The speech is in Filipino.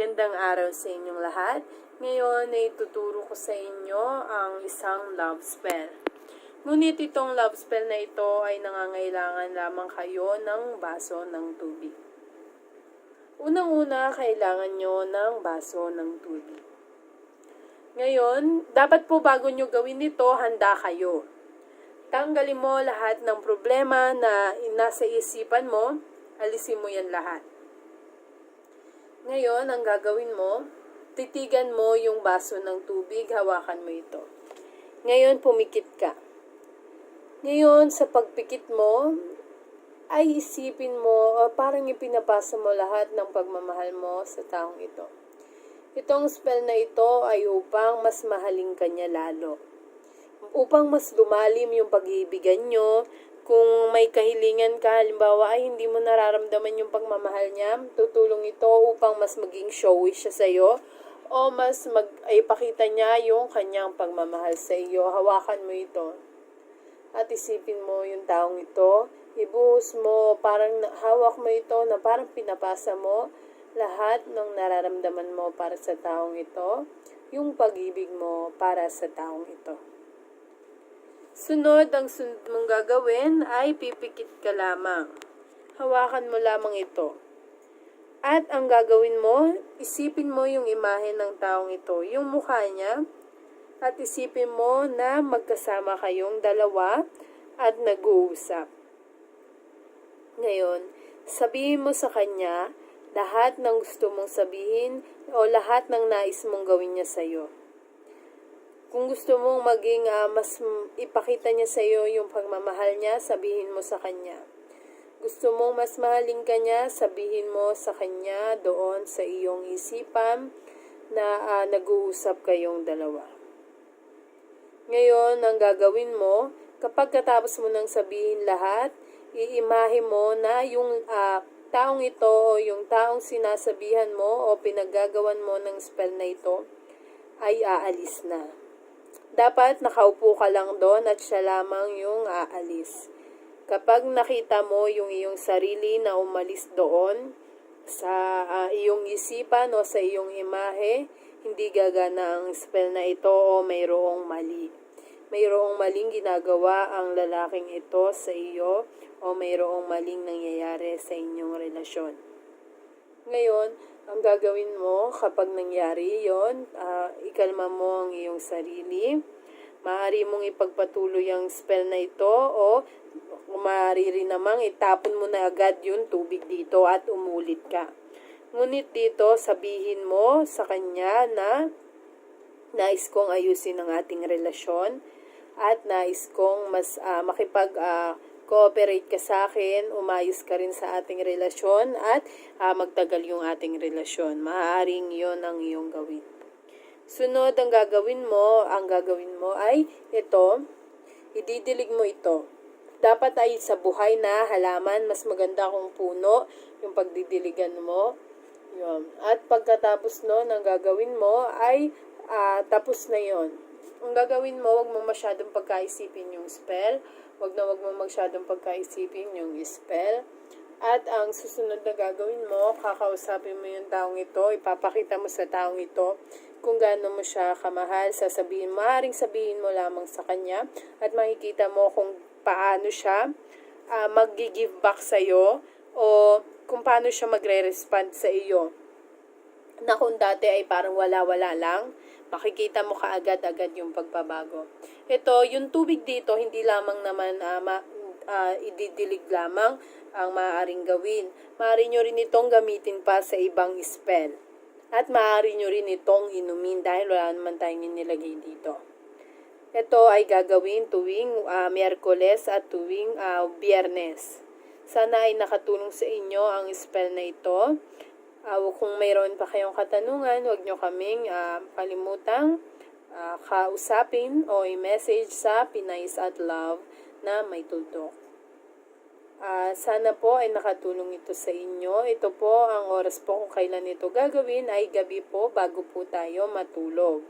Magandang araw sa inyong lahat. Ngayon ay tuturo ko sa inyo ang isang love spell. Ngunit itong love spell na ito ay nangangailangan lamang kayo ng baso ng tubig. Unang-una, kailangan nyo ng baso ng tubig. Ngayon, dapat po bago nyo gawin ito, handa kayo. Tanggalin mo lahat ng problema na nasa isipan mo, alisin mo yan lahat. Ngayon, ang gagawin mo, titigan mo yung baso ng tubig, hawakan mo ito. Ngayon, pumikit ka. Ngayon, sa pagpikit mo, ay isipin mo, o parang ipinapasa mo lahat ng pagmamahal mo sa taong ito. Itong spell na ito ay upang mas mahalin ka niya lalo. Upang mas lumalim yung pag-iibigan nyo, kung may kahilingan ka, halimbawa ay hindi mo nararamdaman yung pagmamahal niya, tutulong ito upang mas maging showy siya sa iyo o mas mag, ay ipakita niya yung kanyang pagmamahal sa iyo. Hawakan mo ito. At isipin mo yung taong ito, ibuhos mo, parang hawak mo ito na parang pinapasa mo lahat ng nararamdaman mo para sa taong ito, yung pag-ibig mo para sa taong ito. Sunod, ang sunod mong gagawin ay pipikit ka lamang. Hawakan mo lamang ito. At ang gagawin mo, isipin mo yung imahe ng taong ito, yung mukha niya, at isipin mo na magkasama kayong dalawa at nag-uusap. Ngayon, sabihin mo sa kanya lahat ng gusto mong sabihin o lahat ng nais mong gawin niya sa'yo. Kung gusto mong maging ah, mas ipakita niya sa iyo yung pagmamahal niya, sabihin mo sa kanya. Gusto mong mas mahalin ka niya, sabihin mo sa kanya doon sa iyong isipan na ah, nag-uusap kayong dalawa. Ngayon, ang gagawin mo, kapag katapos mo nang sabihin lahat, iimahe mo na yung ah, taong ito o yung taong sinasabihan mo o pinaggagawan mo ng spell na ito ay aalis na. Dapat nakaupo ka lang doon at siya lamang yung aalis. Kapag nakita mo yung iyong sarili na umalis doon sa ah, iyong isipan o sa iyong imahe, hindi gagana ang spell na ito o mayroong mali. Mayroong maling ginagawa ang lalaking ito sa iyo o mayroong maling nangyayari sa inyong relasyon. Ngayon, ang gagawin mo kapag nangyari yon, ah, ikalma mo ang iyong sarili. Maaari mong ipagpatuloy ang spell na ito o maaari rin namang itapon mo na agad yung tubig dito at umulit ka. Ngunit dito, sabihin mo sa kanya na nais kong ayusin ang ating relasyon at nais kong mas ah, makipag ah, cooperate ka sa akin, umayos ka rin sa ating relasyon at ah, magtagal yung ating relasyon. Maaaring yon ang iyong gawin. Sunod ang gagawin mo, ang gagawin mo ay ito, ididilig mo ito. Dapat ay sa buhay na halaman, mas maganda kung puno yung pagdidiligan mo. Yun. At pagkatapos nun, ang gagawin mo ay ah, tapos na yon. Ang gagawin mo, wag mo masyadong pagkaisipin yung spell. Wag na wag mo masyadong pagkaisipin yung spell. At ang susunod na gagawin mo, kakausapin mo yung taong ito, ipapakita mo sa taong ito kung gaano mo siya kamahal, sasabihin, maaaring sabihin mo lamang sa kanya at makikita mo kung paano siya uh, mag-give back sa iyo o kung paano siya magre-respond sa iyo. Na kung dati ay parang wala-wala lang, makikita mo kaagad-agad yung pagbabago. Ito, yung tubig dito, hindi lamang naman ah, ma- ah, ididilig lamang ang maaaring gawin. Maaari nyo rin itong gamitin pa sa ibang spell. At maaari nyo rin itong inumin dahil wala naman tayong nilagay dito. Ito ay gagawin tuwing ah, Miyerkules at tuwing ah, Biyernes. Sana ay nakatulong sa inyo ang spell na ito. Ah, kung mayroon pa kayong katanungan, huwag nyo kaming ah, kalimutang ah, kausapin o i-message sa Pinays at Love na may tuldok. Ah, sana po ay nakatulong ito sa inyo. Ito po ang oras po kung kailan ito gagawin ay gabi po bago po tayo matulog.